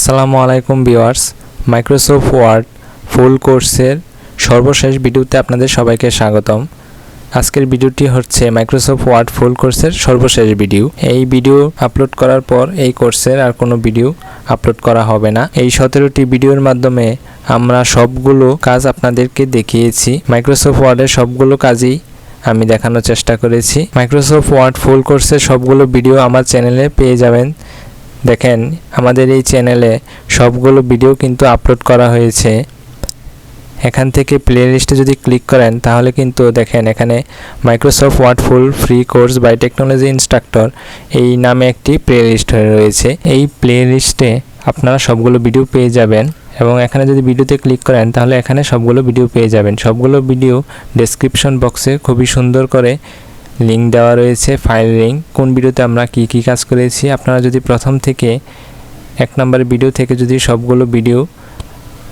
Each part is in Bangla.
আসসালামু আলাইকুম ভিউয়ার্স মাইক্রোসফট ওয়ার্ড ফুল কোর্সের সর্বশেষ ভিডিওতে আপনাদের সবাইকে স্বাগতম। আজকের ভিডিওটি হচ্ছে মাইক্রোসফট ওয়ার্ড ফুল কোর্সের সর্বশেষ ভিডিও। এই ভিডিও আপলোড করার পর এই কোর্সের আর কোনো ভিডিও আপলোড করা হবে না। এই সতেরোটি ভিডিওর মাধ্যমে আমরা সবগুলো কাজ আপনাদেরকে দেখিয়েছি। মাইক্রোসফট ওয়ার্ডের সবগুলো কাজই আমি দেখানোর চেষ্টা করেছি। মাইক্রোসফট ওয়ার্ড ফুল কোর্সের সবগুলো ভিডিও আমার চ্যানেলে পেয়ে যাবেন। দেখেন, আমাদের এই চ্যানেলে সবগুলো ভিডিও কিন্তু আপলোড করা হয়েছে। এখান থেকে প্লে লিস্টে যদি ক্লিক করেন, তাহলে কিন্তু দেখেন, এখানে Microsoft Word full free course by technology instructor এই নামে একটি প্লে লিস্ট রয়েছে। এই প্লে লিস্টে আপনারা সবগুলো ভিডিও পেয়ে যাবেন এবং এখানে যদি ভিডিওতে ক্লিক করেন, তাহলে এখানে সবগুলো ভিডিও পেয়ে যাবেন। সবগুলো ভিডিও ডেসক্রিপশন বক্সে খুবই সুন্দর করে লিঙ্ক দেওয়া রয়েছে ফাইল লিঙ্ক কোন ভিডিওতে আমরা কি কি কাজ করেছি, আপনারা যদি প্রথম থেকে এক নম্বর ভিডিও থেকে যদি সবগুলো ভিডিও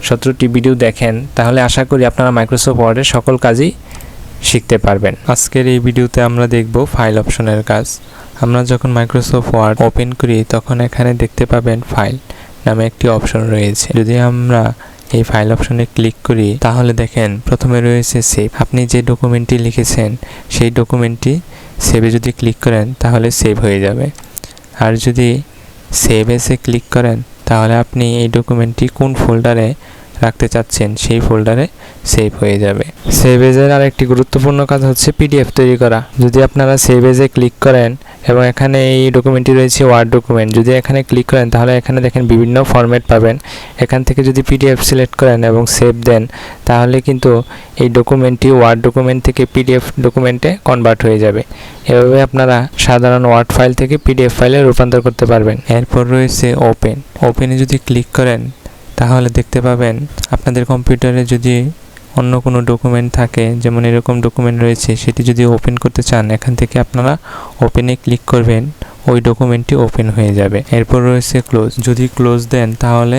সতেরোটি ভিডিও দেখেন, তাহলে আশা করি আপনারা মাইক্রোসফট ওয়ার্ডের সকল কাজই শিখতে পারবেন। আজকের এই ভিডিওতে আমরা দেখব ফাইল অপশনের কাজ। আমরা যখন মাইক্রোসফট ওয়ার্ড ওপেন করি, তখন এখানে দেখতে পাবেন ফাইল নামে একটি অপশন রয়েছে। যদি আমরা এই ফাইল অপশনে ক্লিক করি, তাহলে দেখেন প্রথমে রয়েছে সেভ আপনি যে ডকুমেন্টটি লিখেছেন, সেই ডকুমেন্টটি সেভে যদি ক্লিক করেন, তাহলে সেভ হয়ে যাবে। আর যদি সেভ এসে ক্লিক করেন, তাহলে আপনি এই ডকুমেন্টটি কোন ফোল্ডারে রাখতে চাচ্ছেন, সেই ফোল্ডারে সেভ হয়ে যাবে। সেভ এজের আরেকটি গুরুত্বপূর্ণ কাজ হচ্ছে পিডিএফ তৈরি করা। যদি আপনারা সেভ ক্লিক করেন এবং এখানে এই ডকুমেন্টটি রয়েছে ওয়ার্ড ডকুমেন্ট যদি এখানে ক্লিক করেন তাহলে এখানে দেখেন বিভিন্ন ফরম্যাট পাবেন। এখান থেকে যদি পিডিএফ সিলেক্ট করেন এবং সেভ দেন, তাহলে কিন্তু এই ডকুমেন্টটি ওয়ার্ড ডকুমেন্ট থেকে পিডিএফ ডকুমেন্টে কনভার্ট হয়ে যাবে। এভাবে আপনারা সাধারণ ওয়ার্ড ফাইল থেকে পিডিএফ ফাইলে রূপান্তর করতে পারবেন। এরপর রয়েছে ওপেন ওপেনে যদি ক্লিক করেন তাহলে দেখতে পাবেন আপনাদের কম্পিউটারে যদি অন্য কোনো ডকুমেন্ট থাকে, যেমন এরকম ডকুমেন্ট রয়েছে, সেটি যদি ওপেন করতে চান, এখান থেকে আপনারা ওপেনে ক্লিক করবেন, ওই ডকুমেন্টটি ওপেন হয়ে যাবে। এরপর রয়েছে ক্লোজ যদি ক্লোজ দেন, তাহলে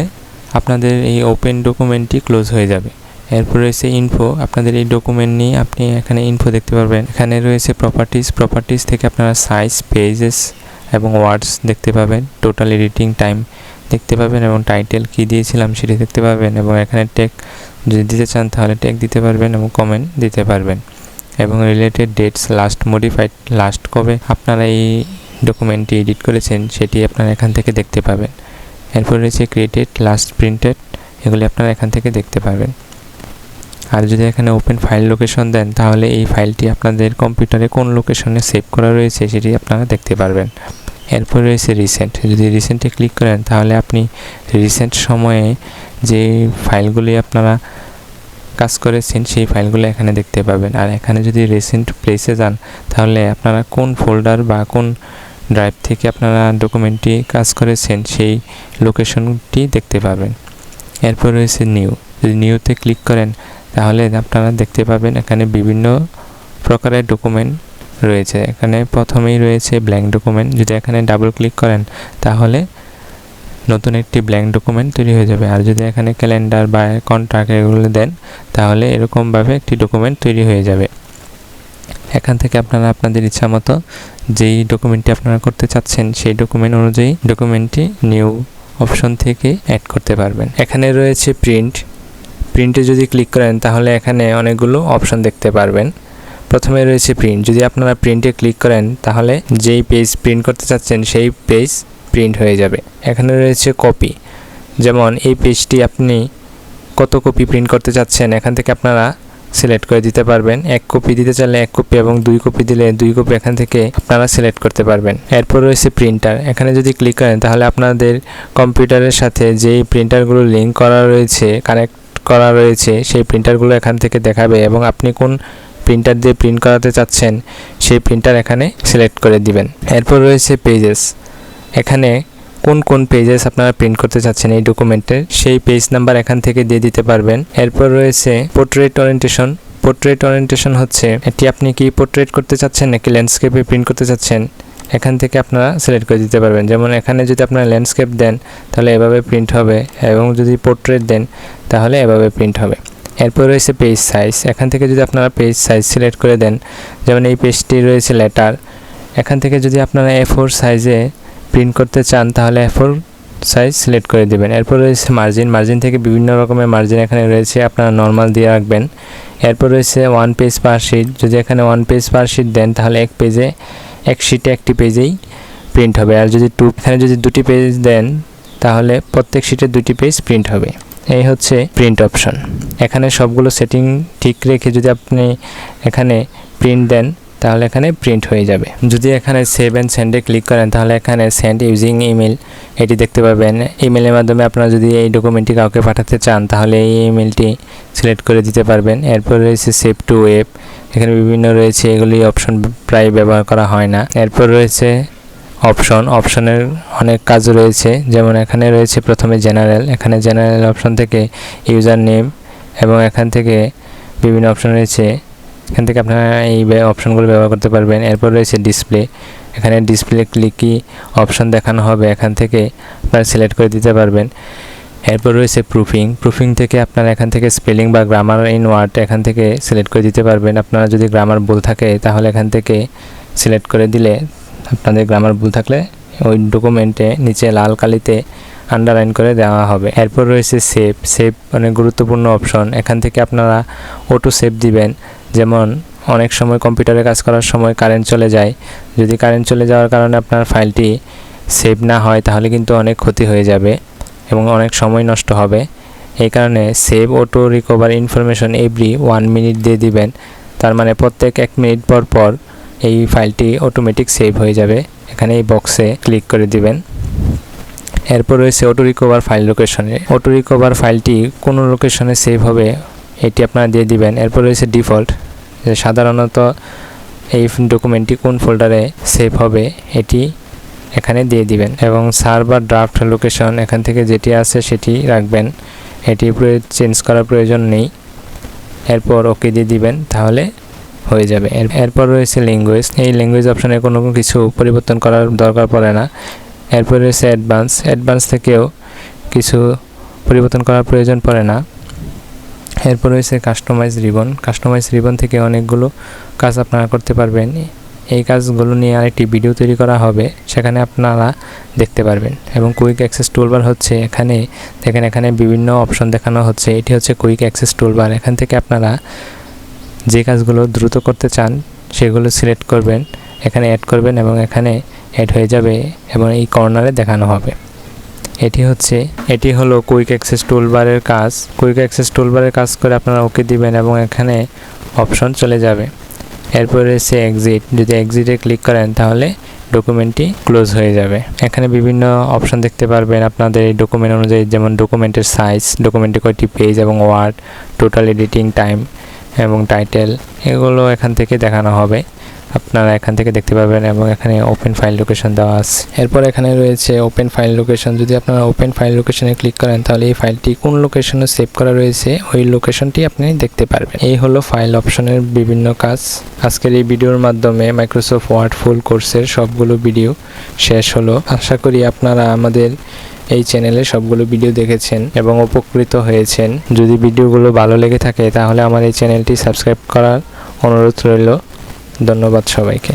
আপনাদের এই ওপেন ডকুমেন্টটি ক্লোজ হয়ে যাবে। এরপর রয়েছে ইনফো আপনাদের এই ডকুমেন্ট নিয়ে আপনি এখানে ইনফো দেখতে পারবেন। এখানে রয়েছে প্রপার্টিস প্রপার্টিজ থেকে আপনারা সাইজ পেজেস এবং ওয়ার্ডস দেখতে পাবেন। টোটাল এডিটিং টাইম দেখতে পাবেন এবং টাইটেল কি দিয়েছিলাম সেটি দেখতে পাবেন এবং এখানে টেক যদি দিতে চান তাহলে টেক দিতে পারবেন এবং কমেন্ট দিতে পারবেন। এবং related dates last modified last কবে আপনারা এই ডকুমেন্টটি এডিট করেছেন সেটি আপনারা এখান থেকে দেখতে পাবেন। এরপর রয়েছে ক্রিয়েটেড লাস্ট প্রিন্টেড এগুলি আপনারা এখান থেকে দেখতে পারবেন। আর যদি এখানে ওপেন ফাইল লোকেশন দেন তাহলে এই ফাইলটি আপনাদের কম্পিউটারে কোন লোকেশনে সেভ করা রয়েছে সেটি আপনারা দেখতে পারবেন। এরপর রয়েছে রিসেন্ট যদি রিসেন্টে ক্লিক করেন, তাহলে আপনি রিসেন্ট সময়ে যে ফাইলগুলি আপনারা কাজ করেছেন, সেই ফাইলগুলো এখানে দেখতে পাবেন। আর এখানে যদি রিসেন্ট প্লেসে যান, তাহলে আপনারা কোন ফোল্ডার বা কোন ড্রাইভ থেকে আপনারা ডকুমেন্টটি কাজ করেছেন, সেই লোকেশনটি দেখতে পাবেন। এরপর রয়েছে নিউ যদি নিউতে ক্লিক করেন, তাহলে আপনারা দেখতে পাবেন এখানে বিভিন্ন প্রকারের ডকুমেন্ট রয়েছে। এখানে প্রথমেই রয়েছে ব্ল্যাঙ্ক ডকুমেন্ট যদি এখানে ডাবল ক্লিক করেন, তাহলে নতুন একটি ব্ল্যাঙ্ক ডকুমেন্ট তৈরি হয়ে যাবে। আর যদি এখানে ক্যালেন্ডার বা কন্ট্রাক্ট এগুলো দেন, তাহলে এরকমভাবে একটি ডকুমেন্ট তৈরি হয়ে যাবে। এখান থেকে আপনারা আপনাদের ইচ্ছা মতো যেই ডকুমেন্টটি আপনারা করতে চাচ্ছেন, সেই ডকুমেন্ট অনুযায়ী ডকুমেন্টটি নিউ অপশন থেকে অ্যাড করতে পারবেন। এখানে রয়েছে প্রিন্ট প্রিন্টে যদি ক্লিক করেন, তাহলে এখানে অনেকগুলো অপশন দেখতে পারবেন। প্রথমে রয়েছে প্রিন্ট যদি আপনারা প্রিন্টে ক্লিক করেন, তাহলে যেই পেজ প্রিন্ট করতে চাচ্ছেন, সেই পেজ প্রিন্ট হয়ে যাবে। এখানে রয়েছে কপি যেমন এই পেজটি আপনি কত কপি প্রিন্ট করতে চাচ্ছেন, এখান থেকে আপনারা সিলেক্ট করে দিতে পারবেন। এক কপি দিতে চাইলে এক কপি এবং দুই কপি দিলে দুই কপি এখান থেকে আপনারা সিলেক্ট করতে পারবেন। এরপর রয়েছে প্রিন্টার এখানে যদি ক্লিক করেন, তাহলে আপনাদের কম্পিউটারের সাথে যেই প্রিন্টারগুলো লিঙ্ক করা রয়েছে কানেক্ট করা রয়েছে, সেই প্রিন্টারগুলো এখান থেকে দেখাবে এবং আপনি কোন প্রিন্টার দিয়ে প্রিন্ট করাতে চাচ্ছেন, সেই প্রিন্টার এখানে সিলেক্ট করে দিবেন। এরপর রয়েছে পেজেস এখানে কোন কোন পেজেস আপনারা প্রিন্ট করতে চাচ্ছেন এই ডকুমেন্টের সেই পেজ নাম্বার এখান থেকে দিয়ে দিতে পারবেন। এরপর রয়েছে পোর্ট্রেট ওরিয়েন্টেশন পোর্ট্রেট ওরিয়েন্টেশন হচ্ছে, এটি আপনি কি পোর্ট্রেট করতে চাচ্ছেন নাকি ল্যান্ডস্কেপে প্রিন্ট করতে চাচ্ছেন, এখান থেকে আপনারা সিলেক্ট করে দিতে পারবেন। যেমন এখানে যদি আপনারা ল্যান্ডস্কেপ দেন, তাহলে এভাবে প্রিন্ট হবে, এবং যদি পোর্ট্রেট দেন, তাহলে এভাবে প্রিন্ট হবে। এরপর রয়েছে পেজ সাইজ এখান থেকে যদি আপনারা পেজ সাইজ সিলেক্ট করে দেন, যেমন এই পেজটি রয়েছে লেটার এখান থেকে যদি আপনারা এ ফোর সাইজে প্রিন্ট করতে চান, তাহলে এ ফোর সাইজ সিলেক্ট করে দেবেন। এরপর রয়েছে মার্জিন মার্জিন থেকে বিভিন্ন রকমের মার্জিন এখানে রয়েছে, আপনারা নর্মাল দিয়ে রাখবেন। এরপর রয়েছে ওয়ান পেজ পার শিট যদি এখানে ওয়ান পেজ পার শিট দেন, তাহলে এক পেজে এক শিটে একটি পেজেই প্রিন্ট হবে। আর যদি টু এখানে যদি দুটি পেজ দেন, তাহলে প্রত্যেক শিটে দুটি পেজ প্রিন্ট হবে। এই হচ্ছে প্রিন্ট অপশন এখানে সবগুলো সেটিং ঠিক রেখে যদি আপনি এখানে প্রিন্ট দেন, তাহলে এখানে প্রিন্ট হয়ে যাবে। যদি এখানে সেভ অ্যান্ড সেন্ডে ক্লিক করেন, তাহলে এখানে সেন্ড ইউজিং ইমেল এটি দেখতে পাবেন। ইমেলের মাধ্যমে আপনারা যদি এই ডকুমেন্টটি কাউকে পাঠাতে চান, তাহলে এই ইমেলটি সিলেক্ট করে দিতে পারবেন। এরপর রয়েছে সেভ টু ওয়েব এখানে বিভিন্ন রয়েছে, এগুলি অপশন প্রায় ব্যবহার করা হয় না। এরপর রয়েছে অপশন অপশনের অনেক কাজ রয়েছে। যেমন এখানে রয়েছে প্রথমে জেনারেল এখানে জেনারেল অপশন থেকে ইউজার নেম এবং এখান থেকে বিভিন্ন অপশন রয়েছে। এখান থেকে আপনারা এই অপশনগুলো ব্যবহার করতে পারবেন। এরপর রয়েছে ডিসপ্লে এখানে ডিসপ্লে ক্লিকই অপশন দেখানো হবে। এখান থেকে আপনারা সিলেক্ট করে দিতে পারবেন। এরপর রয়েছে প্রুফিং প্রুফিং থেকে আপনারা এখান থেকে স্পেলিং বা গ্রামার ইন ওয়ার্ড এখান থেকে সিলেক্ট করে দিতে পারবেন। আপনারা যদি গ্রামার ভুল থাকে, তাহলে এখান থেকে সিলেক্ট করে দিলে আপনাদের গ্রামার ভুল থাকলে ওই ডকুমেন্টে নিচে লাল কালিতে আন্ডারলাইন করে দেওয়া হবে। এরপর রয়েছে সেভ সেভ অনেক গুরুত্বপূর্ণ অপশন এখান থেকে আপনারা অটো সেভ দিবেন। যেমন, অনেক সময় কম্পিউটারে কাজ করার সময় কারেন্ট চলে যায়। যদি কারেন্ট চলে যাওয়ার কারণে আপনার ফাইলটি সেভ না হয়, তাহলে কিন্তু অনেক ক্ষতি হয়ে যাবে এবং অনেক সময় নষ্ট হবে। এই কারণে save auto recover information every one minute দিয়ে দিবেন। তার মানে প্রত্যেক এক মিনিট পর পর এই ফাইলটি অটোমেটিক সেভ হয়ে যাবে। এখানে এই বক্সে ক্লিক করে দিবেন। এরপর রয়েছে অটো রিকভার ফাইল লোকেশনে অটো রিকভার ফাইলটি কোন লোকেশনে সেভ হবে, এটি আপনারা দিয়ে দিবেন। এরপর রয়েছে ডিফল্ট যে সাধারণত এই ডকুমেন্টটি কোন ফোল্ডারে সেভ হবে, এটি এখানে দিয়ে দিবেন। এবং সার্ভার ড্রাফট লোকেশন এখান থেকে যেটি আছে সেটি রাখবেন। এটি চেঞ্জ করার প্রয়োজন নেই। এরপর ওকে দিয়ে দিবেন, তাহলে হয়ে যাবে। এর- এরপর রয়েছে ল্যাঙ্গুয়েজ এই ল্যাঙ্গুয়েজ অপশনে কোনো কিছু পরিবর্তন করার দরকার পড়ে না। এরপর রয়েছে অ্যাডভান্স অ্যাডভান্স থেকেও কিছু পরিবর্তন করার প্রয়োজন পড়ে না। এরপর রয়েছে কাস্টমাইজ রিবন কাস্টমাইজ রিবন থেকে অনেকগুলো কাজ আপনারা করতে পারবেন। এই কাজগুলো নিয়ে আরেকটি ভিডিও তৈরি করা হবে। সেখানে আপনারা দেখতে পারবেন। এবং কুইক অ্যাক্সেস টুলবার হচ্ছে এখানে। দেখেন এখানে বিভিন্ন অপশন দেখানো হচ্ছে। এটি হচ্ছে কুইক অ্যাক্সেস টুলবার এখান থেকে আপনারা যে কাজগুলো দ্রুত করতে চান, সেগুলো সিলেক্ট করবেন, এখানে অ্যাড করবেন এবং এখানে অ্যাড হয়ে যাবে এবং এই কর্নারে দেখানো হবে। এটি হচ্ছে, এটি হলো কুইক অ্যাক্সেস টুলবারের কাজ। কুইক অ্যাক্সেস টুলবারের কাজ করে আপনারা ওকে দিবেন এবং এখানে অপশন চলে যাবে। এরপর রয়েছে এক্সিট যদি এক্সিটে ক্লিক করেন, তাহলে ডকুমেন্টটি ক্লোজ হয়ে যাবে। এখানে বিভিন্ন অপশন দেখতে পারবেন আপনাদের এই ডকুমেন্ট অনুযায়ী, যেমন ডকুমেন্টের সাইজ ডকুমেন্টে কয়টি পেজ এবং ওয়ার্ড টোটাল এডিটিং টাইম এবং টাইটেল এগুলো এখান থেকে দেখানো হবে। আপনারা এখান থেকে দেখতে পাবেন এবং এখানে ওপেন ফাইল লোকেশন দেওয়া আছে। এরপর এখানে রয়েছে ওপেন ফাইল লোকেশন যদি আপনারা ওপেন ফাইল লোকেশনে ক্লিক করেন, তাহলে এই ফাইলটি কোন লোকেশনে সেভ করা রয়েছে, ওই লোকেশনটি আপনি দেখতে পারবেন। এই হলো ফাইল অপশনের বিভিন্ন কাজ। আজকের এই ভিডিওর মাধ্যমে মাইক্রোসফট ওয়ার্ড ফুল কোর্সের সবগুলো ভিডিও শেষ হলো। আশা করি আপনারা আমাদের এই চ্যানেলে সবগুলো ভিডিও দেখেছেন এবং উপকৃত হয়েছেন। যদি ভিডিওগুলো ভালো লেগে থাকে, তাহলে আমার এই চ্যানেলটি সাবস্ক্রাইব করার অনুরোধ রইল। ধন্যবাদ সবাইকে।